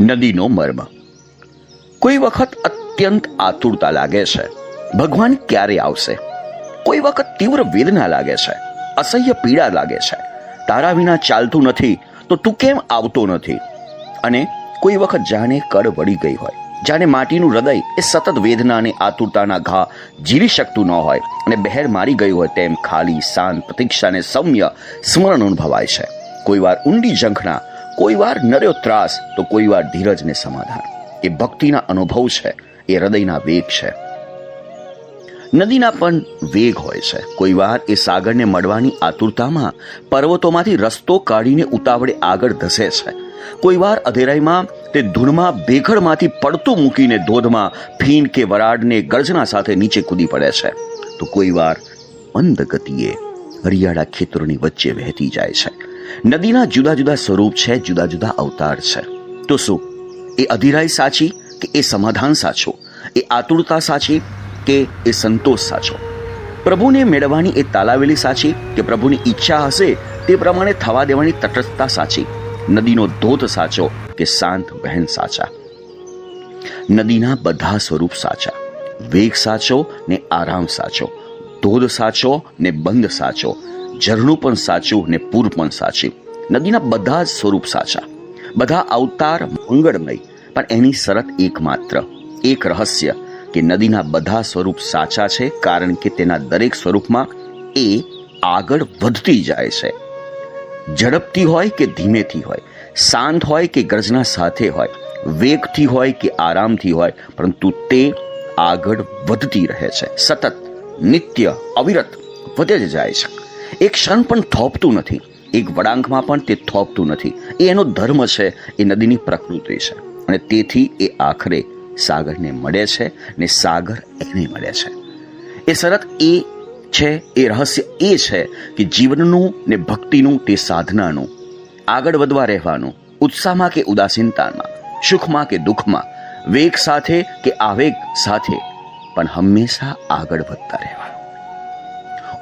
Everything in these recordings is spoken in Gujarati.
નદીનો મર્મ. કોઈ વખત અત્યંત આતુરતા લાગે છે. ભગવાન ક્યારે આવશે? કોઈ વખત તીવ્ર વેદના લાગે છે. અસહ્ય પીડા લાગે છે. તારા વિના ચાલતું નથી, તો તું કેમ આવતો નથી? અને કોઈ વખત જાણે કળ વળી ગઈ હોય. જાણે માટીનું હૃદય એ સતત વેદના અને આતુરતાના ઘા જીરી શકતું ન હોય અને બહેર મારી ગયું હોય તેમ ખાલી શાંત પ્રતિક્ષાને સૌમ્ય સ્મરણ અનુભવાય છે. કોઈ વાર ઊંડી ઝંખના કોઈ વાર નર્યો ત્રાસ, તો કોઈ વાર ધીરજ ને સમાધાન. એ ભક્તિના અનુભવ છે, એ હૃદયના વેગ છે. નદીના પણ વેગ હોય છે. કોઈ વાર એ સાગરને મળવાની આતુરતામાં પર્વતોમાંથી રસ્તો કાઢીને ઉતાવળે આગળ ધસે છે. કોઈ વાર અધેરાઈમાં તે ધૂળમાં બેઘડમાંથી પડતું મૂકીને ધોધમાં ફીણ કે વરાડને ગર્જના સાથે નીચે કૂદી પડે છે. તો કોઈ વાર મંદ ગતિએ હરિયાળા ખેતરોની વચ્ચે વહેતી જાય છે. નદીના જુદા જુદા સ્વરૂપ છે, જુદા જુદા અવતાર છે. તો શું? એ અધિરાય સાચી કે એ સમાધાન સાચો? એ આતુરતા સાચી કે એ સંતોષ સાચો? પ્રભુને મેળવવાની એ તાલાવેલી સાચી કે પ્રભુની ઈચ્છા હશે તે પ્રમાણે થવા દેવાની તટસ્થતા સાચી? નદીનો ધોધ સાચો કે શાંત વહેન સાચા? નદીના બધા સ્વરૂપ સાચા? વેગ સાચો ને આરામ સાચો? ધોધ સાચો ને બંધ સાચો? ઝરણું પણ સાચું ને પૂર પણ સાચી. નદીના બધા જ સ્વરૂપ સાચા. બધા અવતાર મંગળમય, પણ એની શરત એકમાત્ર. એક રહસ્ય કે નદીના બધા સ્વરૂપ સાચા છે કારણ કે તેના દરેક સ્વરૂપમાં એ આગળ વધતી જાય છે. ઝડપથી હોય કે ધીમેથી હોય, શાંત હોય કે ગર્જના સાથે હોય, વેગથી હોય કે આરામથી હોય, પરંતુ તે આગળ વધતી રહે છે. સતત, નિત્ય, અવિરત વધે જ જાય છે. એક ક્ષણ પણ થોપતું નથી. એક વળાંકમાં પણ તે થોપતું નથી. એ એનો ધર્મ છે, એ નદીની પ્રકૃતિ છે. અને તેથી એ આખરે સાગરને મળે છે ને સાગર એને મળે છે. એ શરત એ છે, એ રહસ્ય એ છે કે જીવનનું ને ભક્તિનું તે સાધનાનું, આગળ વધવા રહેવાનું, ઉત્સાહમાં કે ઉદાસીનતામાં, સુખમાં કે દુઃખમાં, વેગ સાથે કે આવેગ સાથે, પણ હંમેશા આગળ વધતા રહેવાનું.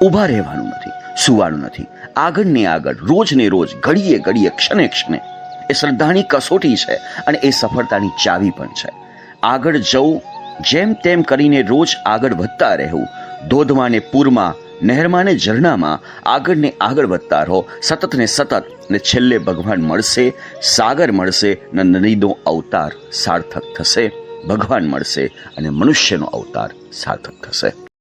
ઊભા રહેવાનું નથી, સુવાનું નથી. આગળ ને આગળ રોજ ને રોજ, ઘડીએ ઘડીએ, ક્ષણે ક્ષણે. એ શ્રદ્ધાની કસોટી છે અને એ સફળતાની ચાવી પણ છે. આગળ જવું, જેમ તેમ કરીને રોજ આગળ વધતા રહેવું. ધોધમાં ને પૂરમાં નહેરમાં ને ઝરણામાં આગળ ને આગળ વધતા રહો. સતત ને સતત ને છેલ્લે ભગવાન મળશે, સાગર મળશે ને નદીનો અવતાર સાર્થક થશે. ભગવાન મળશે અને મનુષ્યનો અવતાર સાર્થક થશે.